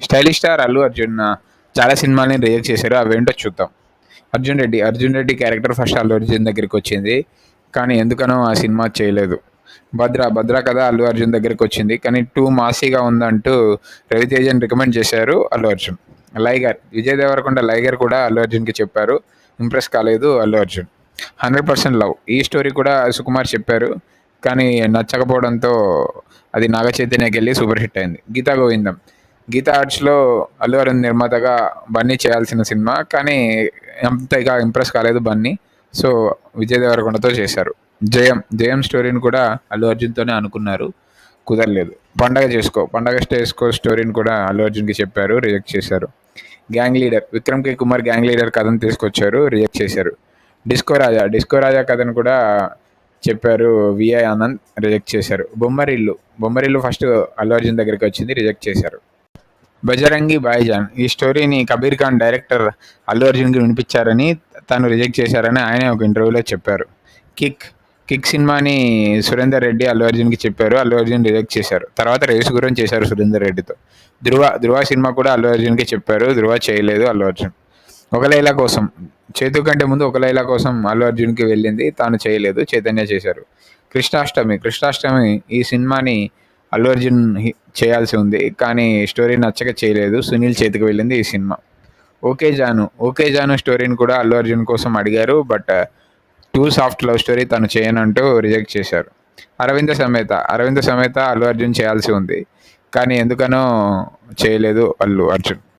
Stylish star Allu Arjun చాలా సినిమాలని react చేశారు. అవేంటో చూద్దాం. అర్జున్ రెడ్డి అర్జున్ రెడ్డి క్యారెక్టర్ ఫస్ట్ అల్లు అర్జున్ దగ్గరికి వచ్చింది. కానీ ఎందుకనో ఆ సినిమా చేయలేదు. భద్ర భద్ర కథ అల్లు అర్జున్ దగ్గరికి వచ్చింది. కానీ టూ మాసీగా ఉందంటూ రవితేజని రికమెండ్ చేశారు అల్లు అర్జున్. లైగర్ విజయ్ దేవరకొండ లైగర్ కూడా అల్లు అర్జున్కి చెప్పారు. ఇంప్రెస్ కాలేదు Allu Arjun. Hundred percent love ఈ స్టోరీ కూడా సుకుమార్ చెప్పారు. కానీ నచ్చకపోవడంతో అది నాగ చైతన్యకి వెళ్ళి సూపర్ హిట్ అయింది. గీతా గోవిందం. గీతా ఆర్ట్స్లో అల్లు అరుణ్ నిర్మాతగా బన్నీ చేయాల్సిన సినిమా కానీ అంతగా ఇంప్రెస్ కాలేదు బన్నీ. సో విజయ్ దేవరకొండతో చేశారు. జయం జయం స్టోరీని కూడా అల్లు అర్జున్తోనే అనుకున్నారు. కుదరలేదు. పండగ చేసుకో పండగ చేసుకో స్టోరీని కూడా అల్లు అర్జున్కి చెప్పారు రిజెక్ట్ చేశారు. Gang leader Vikram K Kumar gang leader కథను తీసుకొచ్చారు రిజెక్ట్ చేశారు. డిస్కో రాజా డిస్కో రాజా కథను కూడా చెప్పారు విఐ ఆనంద్ రిజెక్ట్ చేశారు. బొమ్మరిల్లు బొమ్మరిల్లు ఫస్ట్ అల్లు అర్జున్ దగ్గరికి వచ్చింది రిజెక్ట్ చేశారు. బజరంగి భాయిజాన్. ఈ స్టోరీని కబీర్ ఖాన్ డైరెక్టర్ అల్లు అర్జున్కి వినిపించారని తను రిజెక్ట్ చేశారని ఆయనే ఒక ఇంటర్వ్యూలో చెప్పారు. కిక్ కిక్ సినిమాని సురేందర్ రెడ్డి అల్లు అర్జున్కి చెప్పారు. అల్లు అర్జున్ రిజెక్ట్ చేశారు. తర్వాత రేసు గురించి చేశారు సురేందర్ రెడ్డితో. ధృవ ధృవ సినిమా కూడా అల్లు అర్జున్కి చెప్పారు. ధృవ చేయలేదు అల్లు అర్జున్. ఒక లైలా కోసం చేతు కంటే ముందు ఒక లైలా కోసం అల్లు అర్జున్కి వెళ్ళింది. తాను చేయలేదు చైతన్య చేశారు. కృష్ణాష్టమి కృష్ణాష్టమి ఈ సినిమాని అల్లు అర్జున్ హి- చేయాల్సి ఉంది. కానీ స్టోరీ నచ్చక చేయలేదు. సునీల్ చేతికి వెళ్ళింది ఈ cinema. Okay Jaanu. Okay Jaanu స్టోరీని కూడా అల్లు అర్జున్ కోసం అడిగారు. But too soft love story తను చేయనంటూ రిజెక్ట్ చేశారు. అరవింద సమేత. అరవింద సమేత అల్లు అర్జున్ చేయాల్సి ఉంది. కానీ ఎందుకనో చేయలేదు అల్లు అర్జున్.